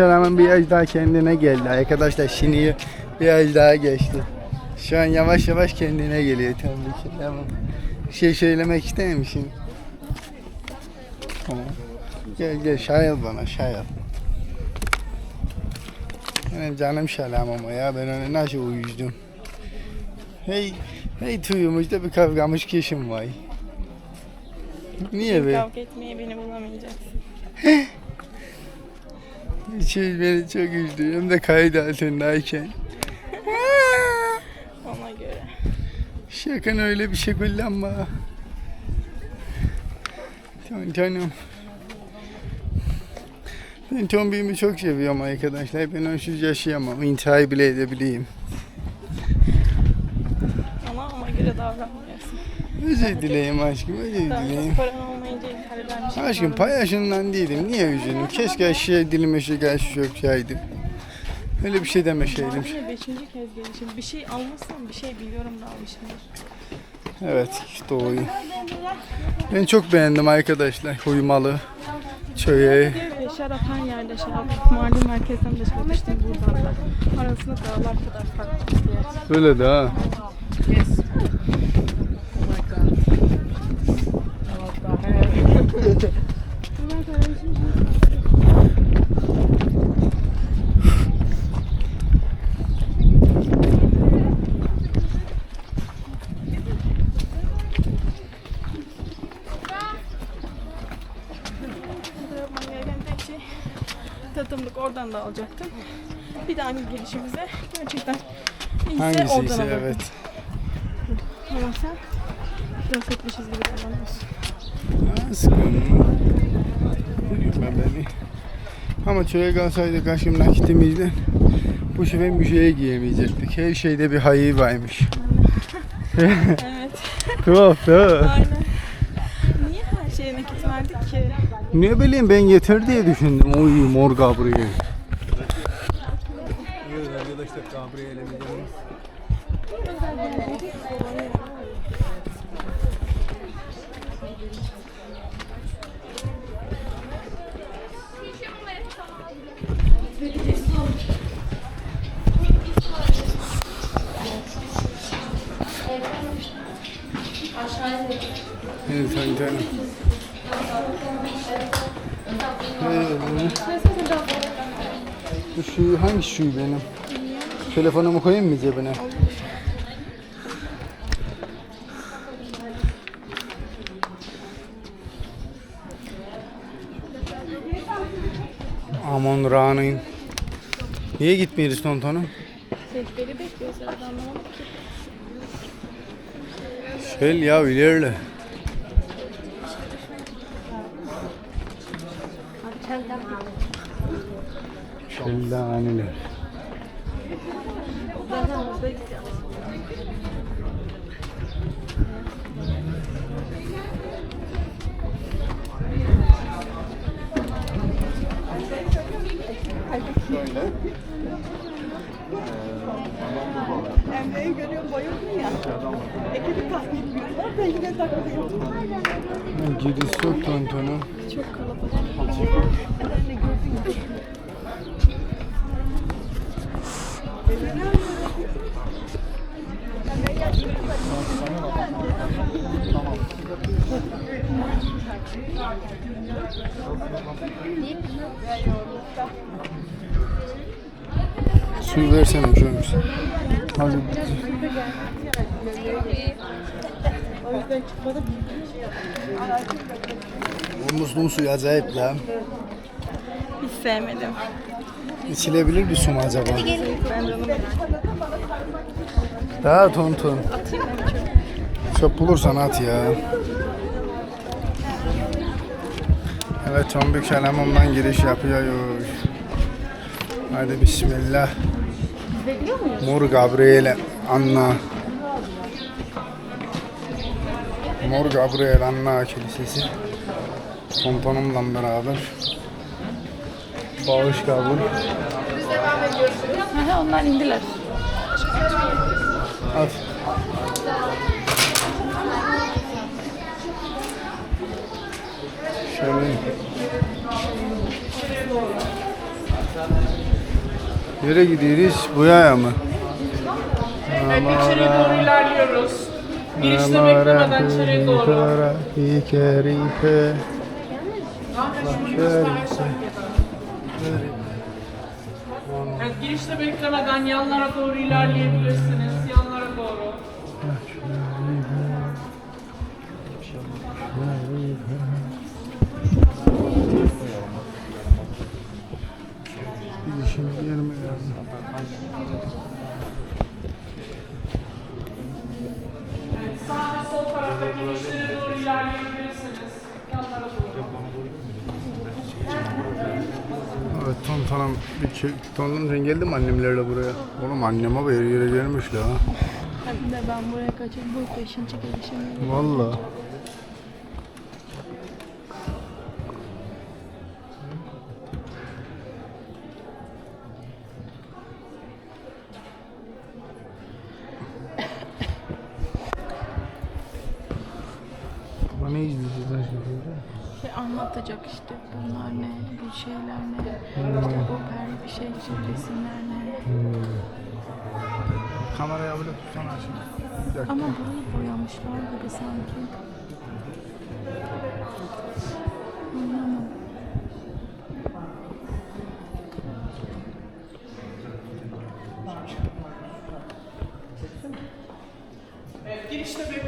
Şaraman biraz daha kendine geldi. Arkadaşlar şimdi biraz daha geçti. Şu an yavaş yavaş kendine geliyor tabii ki. Tamam. Bir şey söylemek ister misin? Tamam. Gel gel şayal bana şayal. Benim canım şalam ama ya ben onu nasıl uyuzdum. Hey, hey tuyumuzda bir kavgamış kişim var. Niye be? Kavga etmeye beni bulamayacaksın. Şey beni çok üzdü. Hem de kaydı altındayken. Ona göre. Şakan öyle bir şey kullanma. Tamam canım. Ben Tombi'mi çok seviyorum arkadaşlar. Ben onsuz yaşayamam. İntihar bile edebileyim. Ama ona göre davranmıyorsun. Özür dileyim aşkım, özür dileyim. çok Aşkım paylaşımdan değilim. Niye üzüldüm? Keşke şey dilime şey karşı sökseydim. Öyle bir şey demeseydim. Daha yine beşinci kez gelişim. Bir şey almışsam bir şey biliyorum da almışımdır. Evet, doğru. Ben çok beğendim arkadaşlar. Uyumalı. Çöye. Ve şarap her yerde şarap. Mardin merkezden de şarap içtim buradan da. Arasında dağlar kadar farklı bir yer. Öyle de ha. Burada yapmam gereken tek şey tadımlık oradan da alacaktım. Bir dahaki gelişimize gerçekten iyiyse oradan Hangisi ise alırdım. evet. Ama sen biraz etmişiz gibi davranıyorsun. Aşkım. Üzme beni. Ama çöre kalsaydı kaşım nakitimizle bu sefer bir şeye giyemeyecektik. Her şeyde bir hayır varmış. Evet. Tuhaf da. Aynen. Şeye nakit ki? Ne bileyim ben yeter diye düşündüm. Oy mor Gabriel. Arkadaşlar Gabriel'e. Evet hadi canım. Şu hangi şu benim? Telefonumu koyayım mı cebine? Aman Ra'nın. Niye gitmiyoruz tontonum? Sesleri bekliyoruz ki. Şöyle ya ilerle. Şeldaneler. Şöyle. Emre'yi görüyorum bayıldın ya. Ekibi taklit ediyorlar. Ben yine takılıyorum. Yok tontonu. Çok kalabalık. Suyu versene James. Hadi. O yüzden çıkmadım. Bu musluğun suyu acayip lan. Hiç sevmedim. İçilebilir bir su mu acaba? Daha mı çok? Çöp bulursan at ya. Evet tombik kelamımdan giriş yapıyoruz. Hadi bismillah. Mor Gabriel Anna. Mor Gabriel Anna Kilisesi. Tontonumla beraber. Bağış kabul. Aha, onlar indiler. At. Şöyle. Nereye gidiyoruz? Buraya mı? Evet içeriye doğru ilerliyoruz. Girişte beklemeden içeriye doğru. Kerife. Evet, girişte beklemeden yanlara doğru ilerleyebilirsiniz. Yanlara doğru. Tanım bir çek. Tonum sen geldin mi annemlerle buraya? Oğlum anneme bir yere gelmiş la. Hem de ben buraya kaçıp bu beşinci gelişim. Valla. Şimdi? Şey anlatacak işte bunlar ne, bu şeyler ne, işte bu per bir şey, işte resimler ne. Kameraya böyle tutsana şimdi. Bir dakika. Ama burayı boyamışlar gibi sanki. Anlamadım. Evet, girişte beklemeden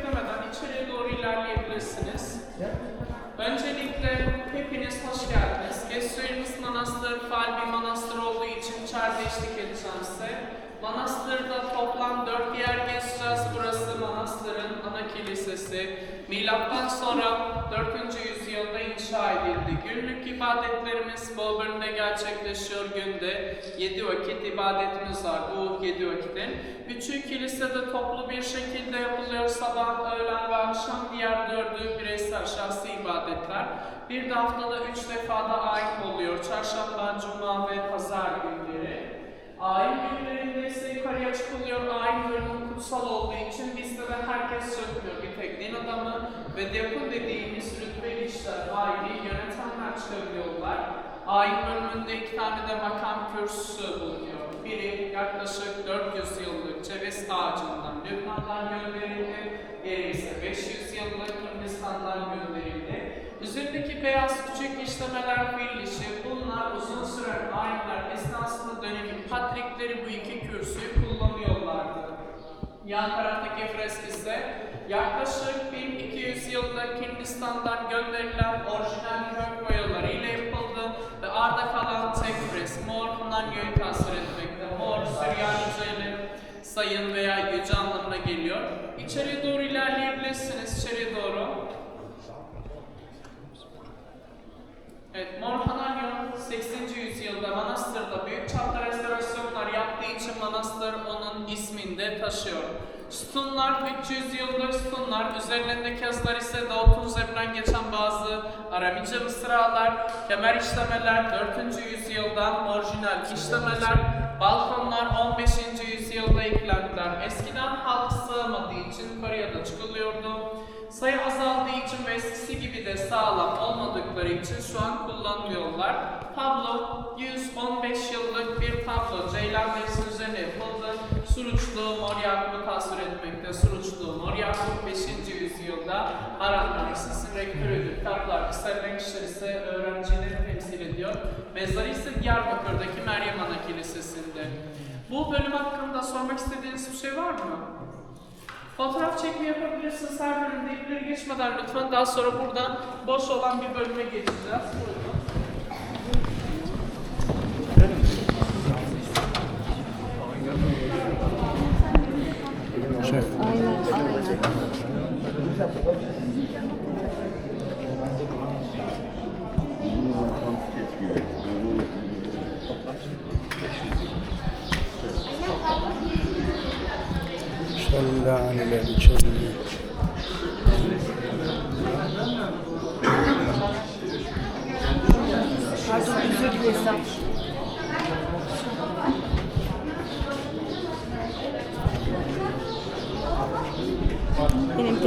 faal bir manastır olduğu için içeride eşlik edeceğim. Manastırda toplam dört yer gezeceğiz. Burası manastırın ana kilisesi. Milattan sonra 4. yüzyılda inşa edildi. Günlük ibadetlerimiz bu bölümde gerçekleşiyor günde. 7 vakit ibadetimiz var bu 7 vakitin. Üçü kilisede toplu bir şekilde yapılıyor. Sabah, öğlen ve akşam diğer dördü bireysel şahsi ibadetler. Bir de haftada üç defa da ayin oluyor. Çarşamba, cuma ve pazar günleri. Ayin günlerinde ise yukarıya çıkılıyor. Ayin bölümü kutsal olduğu için bizde de herkes çıkmıyor. Bir tek din adamı ve diyakon dediğimiz rütbeli işler, ayini yönetenler çıkabiliyorlar. Ayin bölümünde iki tane de makam kürsüsü bulunuyor. Biri yaklaşık 400 yıllık ceviz ağacından Lübnan'dan gönderildi. Diğeri ise 500 yıllık Hindistan'dan gönderildi. Üzerindeki beyaz küçük işlemeler fiil işi, bunlar uzun süren ayinler esnasında dönemin patrikleri bu iki kürsüyü kullanıyorlardı. Yan taraftaki fresk ise yaklaşık 1200 yıllık Hindistan'dan gönderilen orijinal kök boyaları ile yapıldı ve arda kalan tek fresk mor Hunanya'yı tasvir etmekte. Mor Süryanice ile sayın veya yüce anlamına geliyor. İçeriye doğru ilerleyebilirsiniz, içeriye doğru. Evet, Mor 80. yüzyılda manastırda büyük çapta restorasyonlar yaptığı için manastır onun ismini de taşıyor. Sütunlar 300 yıldır sütunlar, üzerlerindeki yazılar ise Davut'un üzerinden geçen bazı Aramice mısralar, kemer işlemeler 4. yüzyıldan orijinal işlemeler, balkonlar 15. yüzyılda eklendiler. Eskiden halk sığmadığı için yukarıya da çıkılıyordu. Sayı azaldığı için ve eskisi gibi de sağlam olmadıkları için şu an kullanmıyorlar. Tablo 115 yıllık bir tablo. Ceylan Mevsim üzerine yapıldı. Suruçlu Mor Yakup'u tasvir etmekte. Suruçlu Mor Yakup 5. yüzyılda Harran Üniversitesi rektörüydü. Kitaplar, kısa renk işleri ise öğrencileri temsil ediyor. Mezarı ise Diyarbakır'daki Meryem Ana Kilisesi'nde. Bu bölüm hakkında sormak istediğiniz bir şey var mı? Fotoğraf çekimi yapabilirsiniz her bölümde. İpleri geçmeden lütfen. Daha sonra buradan boş olan bir bölüme geçeceğiz. Buyurun. صل على الجميع Pardon özür dilesem. Benim